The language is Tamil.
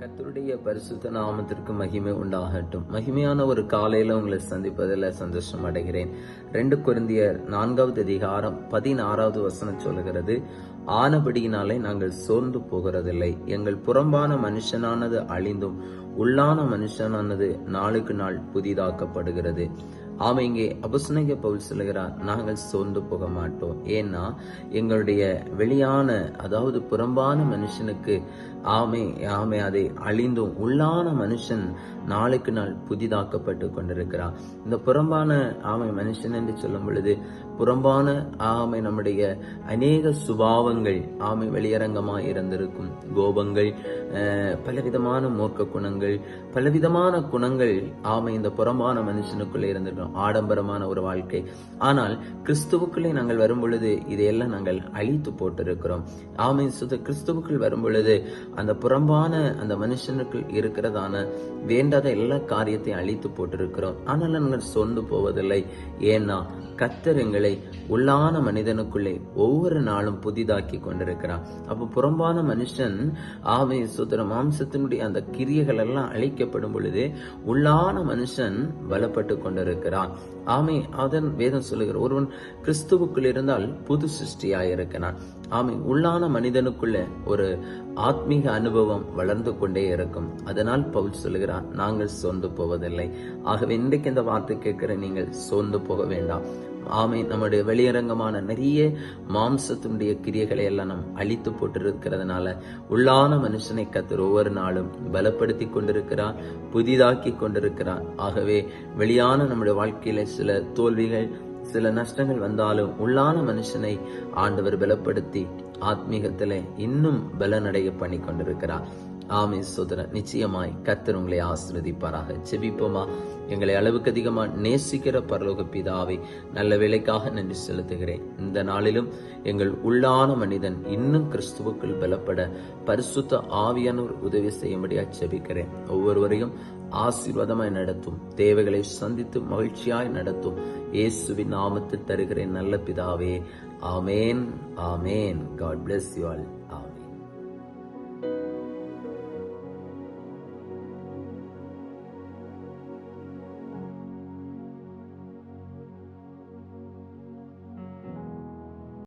கத்தருடைய பரிசுத்த நாமத்திற்கு மகிமை உண்டாகட்டும். மகிமையான ஒரு காலையில உங்களை சந்திப்பதில் சந்தோஷம் அடைகிறேன். ரெண்டு குருந்தியர் நான்காவது அதிகாரம் பதினாறாவது வசனம் சொல்லுகிறது ஆனபடியினாலே நாங்கள் சோர்ந்து போகிறதில்லை. எங்கள் புறம்பான மனுஷனானது அழிந்தும் உள்ளான மனுஷனானது நாளுக்கு நாள் புதிதாக்கப்படுகிறது. ஆமாம் இங்கே அபுஸ்னக பவுல் சொல்லுகிறார் நாங்கள் சோர்ந்து போக மாட்டோம் ஏன்னா எங்களுடைய வெளியான அதாவது புறம்பான மனுஷனுக்கு ஆமை ஆமை அதை அழிந்தும் உள்ளான மனுஷன் நாளுக்கு நாள் புதிதாக்கப்பட்டு கொண்டிருக்கிறார். இந்த புறம்பான ஆமை மனுஷன் என்று சொல்லும் பொழுது புறம்பான ஆமை நம்முடைய அநேக சுபாவங்கள் ஆமை வெளியரங்கமாக இருந்திருக்கும். கோபங்கள் பலவிதமான மூர்க்க குணங்கள் பலவிதமான குணங்கள் ஆமை இந்த புறம்பான மனுஷனுக்குள்ளே இருந்திருக்கும். ஆடம்பரமான ஒரு வாழ்க்கை. ஆனால் கிறிஸ்துவுக்குள்ளே நாங்கள் வரும் பொழுது இதையெல்லாம் நாங்கள் அழித்து போட்டிருக்கிறோம். ஆமை சுத கிறிஸ்துவுக்குள் வரும் பொழுது அந்த புறம்பான அந்த மனுஷனுக்குள் இருக்கிறதான வேண்டாத எல்லா காரியத்தையும் அழித்து போட்டிருக்கிறோம். ஆனால் நாங்கள் சொந்து போவதில்லை. ஏன்னா கத்தர் எங்களை உள்ளான மனிதனுக்குள்ளே ஒவ்வொரு நாளும் புதிதாக்கி கொண்டிருக்கிறார். அப்போ புறம்பான மனுஷன் ஆமை சுதர மாம்சத்தினுடைய அந்த கிரியைகள் எல்லாம் அழிக்கப்படும் பொழுது உள்ளான மனுஷன் பலப்பட்டு இருக்கிறான் ஆமை அதன் வேதம் சொல்லுகிற ஒருவன் கிறிஸ்துவுக்குள் இருந்தால் புது சிருஷ்டியாயிருக்கிறான் ஆமை உள்ளான மனிதனுக்குள்ள ஒரு ஆத்மீக அனுபவம் வளர்ந்து கொண்டே இருக்கும். அதனால் பவுல் சொல்லுகிறான் நாங்கள் சோர்ந்து போவதில்லை. ஆகவே இன்றைக்கு இந்த வார்த்தை கேட்கிற நீங்கள் சோர்ந்து போக வேண்டாம். ஆமை நம்முடைய வெளியரங்கமான நிறைய மாம்சத்தினுடைய கிரியைகளை எல்லாம் நாம் அழித்து போட்டிருக்கிறதுனால உள்ளான மனுஷனை கத்தர் ஒவ்வொரு நாளும் பலப்படுத்தி கொண்டிருக்கிறார் புதிதாக்கி கொண்டிருக்கிறார். ஆகவே வெளியான நம்முடைய வாழ்க்கையில சில தோல்விகள் சில நஷ்டங்கள் வந்தாலும் உள்ளான மனுஷனை ஆண்டவர் பலப்படுத்தி ஆத்மீகத்தில் இன்னும் பலனடைய பண்ணி கொண்டிருக்கிறார். ஆமே சோதர நிச்சயமாய் கத்தர் உங்களை ஆசிர்வதிப்பாராக. செபிப்போமா எங்களை அளவுக்கு அதிகமா நேசிக்கிற பரலோக பிதாவை நல்ல வேலைக்காக நன்றி செலுத்துகிறேன். இந்த நாளிலும் எங்கள் உள்ளான மனிதன் இன்னும் கிறிஸ்துவுக்குள் பலப்பட பரிசுத்த ஆவியானோர் உதவி செய்யும்படியா செபிக்கிறேன் ஒவ்வொருவரையும் ஆசீர்வாதமாய் நடத்தும் தேவைகளை சந்தித்து மகிழ்ச்சியாய் நடத்தும் இயேசுவின் நாமத்தில் தருகிறேன் நல்ல பிதாவே. ஆமேன் ஆமேன். God bless you all amen.